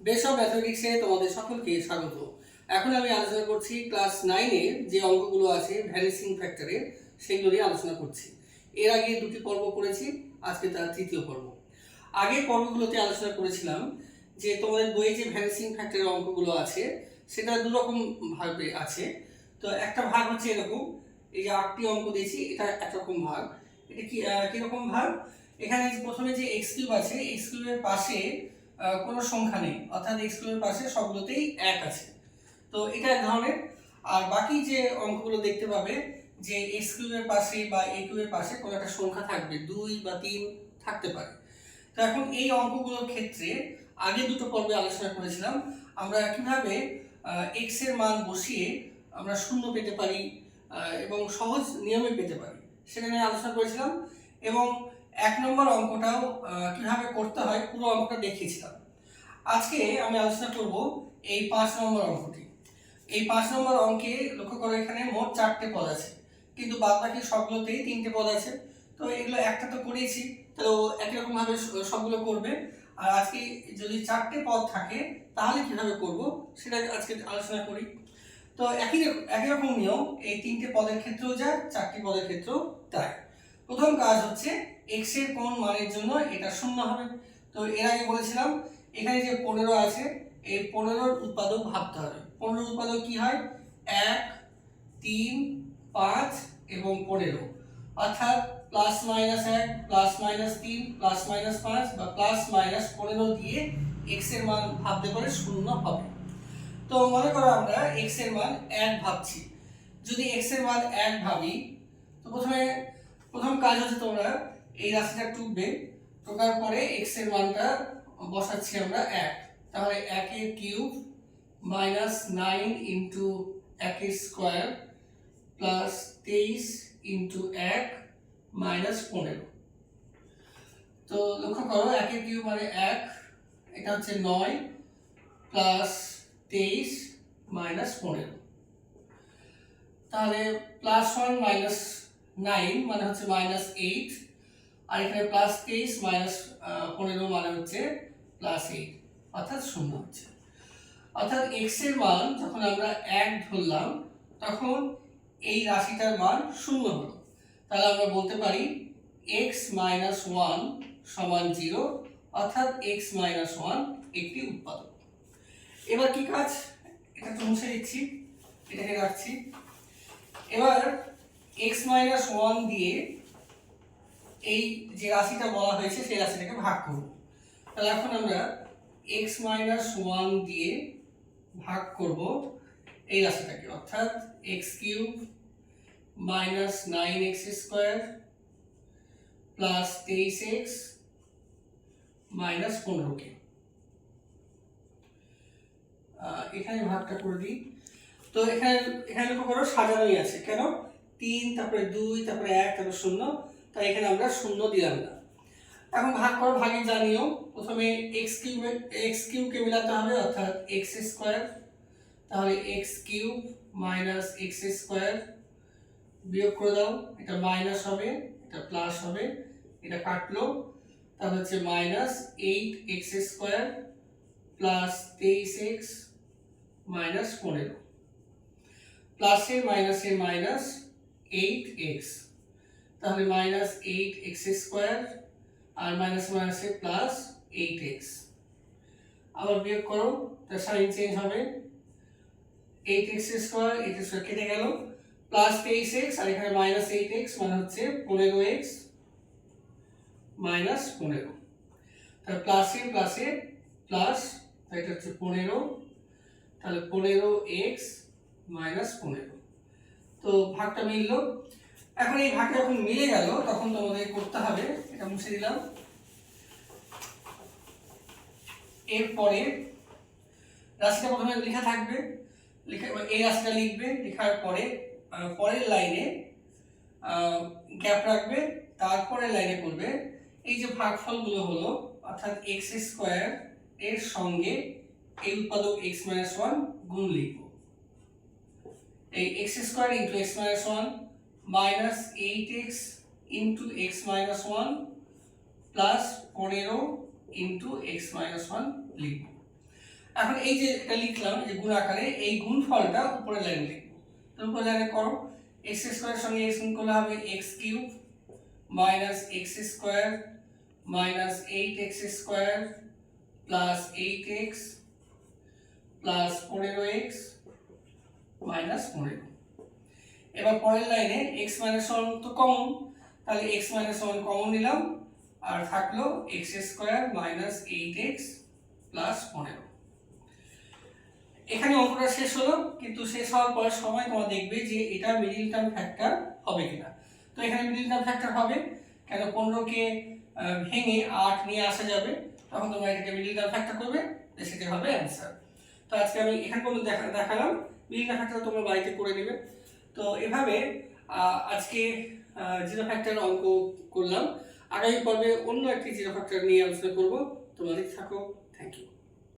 Base of ম্যাথমেটিক্সে তোমাদের সকলকে স্বাগত। এখন আমি আলোচনা করছি ক্লাস নাইনের যে অঙ্কগুলো আছে ভ্যানিসিং ফ্যাক্টরের সেগুলো নিয়ে আলোচনা করছি। এর আগে দুটি পর্ব করেছি, আজকে তার তৃতীয় পর্ব। আগের পর্বগুলোতে আলোচনা করেছিলাম যে তোমাদের বইয়ে যে ভ্যানিসিং ফ্যাক্টরের অঙ্কগুলো আছে, সেটা দুরকম ভাবে আছে। তো একটা ভাগ হচ্ছে এরকম, এই যে আটটি অঙ্ক দিয়েছি, এটা একরকম ভাগ। এটা কি কীরকম ভাগ? এখানে প্রথমে যে এক্স কিউব আছে এক্স কিউবের পাশে কোনো সংখ্যা নেই। অর্থাৎ এক্স কিউবের পাশে সবগুলোতেই এক আছে। তো এটা এক ধরনের। আর বাকি যে অঙ্কগুলো দেখতে পাবে, যে এক্স কিউবের পাশে বা এ কিউবের পাশে কোনো একটা সংখ্যা থাকবে, দুই বা তিন থাকতে পারে। তো এখন এই অঙ্কগুলোর ক্ষেত্রে আগে দুটো পর্বে আলোচনা করেছিলাম। আমরা কীভাবে এক্সের মান বসিয়ে আমরা শূন্য পেতে পারি এবং সহজ নিয়মে পেতে পারি, সেটা নিয়ে আলোচনা করেছিলাম। এবং এক নম্বর অঙ্কটাও কীভাবে করতে হয় পুরো অঙ্কটা দেখিয়েছিলাম। আজকে আমি আলোচনা করব এই পাঁচ নম্বর অঙ্কটি। এই পাঁচ নম্বর অঙ্কে লক্ষ্য করো, এখানে মোট চারটে পদ আছে। কিন্তু বাদ বাকি সবগুলোতেই তিনটে পদ আছে। তো এগুলো একটা তো করিয়েছি তো একই রকম ভাবে স- সবগুলো করবে। আর আজকে যদি চারটে পদ থাকে, তাহলে কীভাবে করব সেটা আজকে আলোচনা করি। তো একই একই রকম নিয়ম, এই তিনটে পদের ক্ষেত্রেও যা চারটি পদের ক্ষেত্রেও তাই প্রথম কাজ হচ্ছে এক্সের কোন মানের জন্য এটা শূন্য হবে। তো এর আগে বলেছিলাম, এখানে যে পনেরো আছে, এই পনেরোর উৎপাদক ভাবতে হবে। পনেরোর উৎপাদক কি হয়? এক, তিন, পাঁচ এবং পনেরো। অর্থাৎ প্লাস মাইনাস এক প্লাস মাইনাস তিন প্লাস মাইনাস পাঁচ বা প্লাস মাইনাস পনেরো দিয়ে এক্সের মান ভাবতে পারে শূন্য হবে। তো মনে করো আমরা এক্সের মান এক ভাবছি। যদি এক্সের মান এক ভাবি, তো প্রথম কাজ হচ্ছে তোমরা, এই রাশিটা টুকবে টোকার পরে এক্সের মানটা বসাচ্ছি আমরা এক। তাহলে একের কিউব মাইনাস নাইন ইন্টু একের স্কোয়ার প্লাস তেইশ ইন্টু এক মাইনাস পনেরো। তো লক্ষ্য করো, একের কিউব মানে এক, এটা হচ্ছে নয় প্লাস তেইশ মাইনাস পনেরো। তাহলে প্লাস ওয়ান মাইনাস নাইন মানে হচ্ছে মাইনাস এইট আর এখানে প্লাস তেইশ মাইনাস পনেরো মানে হচ্ছে প্লাস এইট অর্থাৎ শূন্য হচ্ছে। অর্থাৎ এক্সের মান যখন আমরা এক ধরলাম, তখন এই রাশিটার মান শূন্য হলো। তাহলে আমরা বলতে পারি এক্স মাইনাস ওয়ান সমান জিরো অর্থাৎ এক্স মাইনাস ওয়ান একটি উৎপাদক। এবার কি কাজ? এটা তো মুছে দিচ্ছি, এটাকে রাখছি। এবার এক্স মাইনাস ওয়ান দিয়ে এই যে রাশিটা বলা হয়েছে, সেই রাশিটাকে ভাগ করব। তাহলে এখন আমরা এক্স মাইনাস ওয়ান দিয়ে ভাগ করব এই রাশিটাকে। অর্থাৎ x cube minus nine x square plus তেইশ এক্স মাইনাস পনেরোকে এখানে ভাগটা করে দিই। তো এখানে এখানে লক্ষ্য করো, সাজানোই আছে। কেন? তিন, তারপরে দুই, তারপরে এক, তারপরে শূন্য, তাই এখানে আমরা শূন্য দিলাম না। এখন ভাগ করো ভাগে জানিও প্রথমে এক্স কিউব এক্স কিউবকে মেলাতে হবে, অর্থাৎ এক্স স্কোয়ার তাহলে x cube minus x square বিয়োগ করে দাও, এটা মাইনাস হবে, এটা প্লাস হবে, এটা কাটলো, তাহলে হচ্ছে minus eight x square plus তেইশ এক্স মাইনাস পনেরো। প্লাসে মাইনাসে মাইনাস এইট এক্স তাহলে মাইনাস এইট এক্স স্কোয়ার আর মাইনাস মাইনাসে প্লাস এইট এক্স আবার বিয়োগ করো তার সাইন চেঞ্জ হবে। Eight x square eight square কেটে গেল। প্লাস তেইশ এক্স আর এখানে মাইনাস এইট এক্স মানে হচ্ছে পনেরো এক্স মাইনাস পনেরো। তাহলে প্লাসে প্লাসে প্লাস এটা হচ্ছে পনেরো। তাহলে পনেরো এক্স মাইনাস পনেরো। তো ভাগটা মিললো। এখন এই ভাগটা যখন মিলে গেল, তখন তোমাদের করতে হবে, এটা মুছে দিলাম। এরপরে রাশিটা প্রথমে লেখা থাকবে, লেখা এই রাশিটা লিখবে, লেখার পরে পরের লাইনে গ্যাপ রাখবে, তারপরের লাইনে করবে। এই যে ভাগফলগুলো হলো, অর্থাৎ এক্স স্কোয়ার এর সঙ্গে এই উৎপাদক এক্স মাইনাস ওয়ান গুণ লিখব। এই x square into x minus one minus eight x into x minus one plus পনেরো ইন্টু এক্স মাইনাস ওয়ান লিখব। এখন এই যে এটা লিখলাম যে গুণ আকারে, এই গুণ ফলটা উপরের লাইনে লিখব। তো উপরের লাইনে করো এক্স স্কোয়ারের সঙ্গে এক্স গুণ করলে হবে x cube minus x square minus eight x square plus eight x plus পনেরো এক্স মাইনাস পনেরো এবার পরের লাইনে এক্স মাইনাস ওয়ান তো কমন তাহলে এক্স মাইনাস ওয়ান কমন নিলাম, আর থাকল x square minus eight x plus পনেরো। এখানে অঙ্কটা শেষ হলো, কিন্তু শেষ হওয়ার পর সময় তোমরা দেখবে যে এটা মিডিল টার্ম ফ্যাক্টর হবে কিনা। তো এখানে মিডিল টার্ম ফ্যাক্টর হবে, কেন পনেরোকে ভেঙে আট নিয়ে আসা যাবে, তখন তোমরা এটাকে মিডিল টার্ম ফ্যাক্টর করবে সেটা হবে অ্যান্সার তো আজকে আমি এখানে পর্যন্ত দেখা দেখালাম। মিডিল টার্ম ফ্যাক্টর তোমরা বাড়িতে করে নেবে। তো এভাবে আজকে জিরো ফ্যাক্টর অঙ্ক করলাম। আগামী পর্বে অন্য একটি জিরো ফ্যাক্টর নিয়ে আলোচনা করব। তোমাদের থাকো। Thank you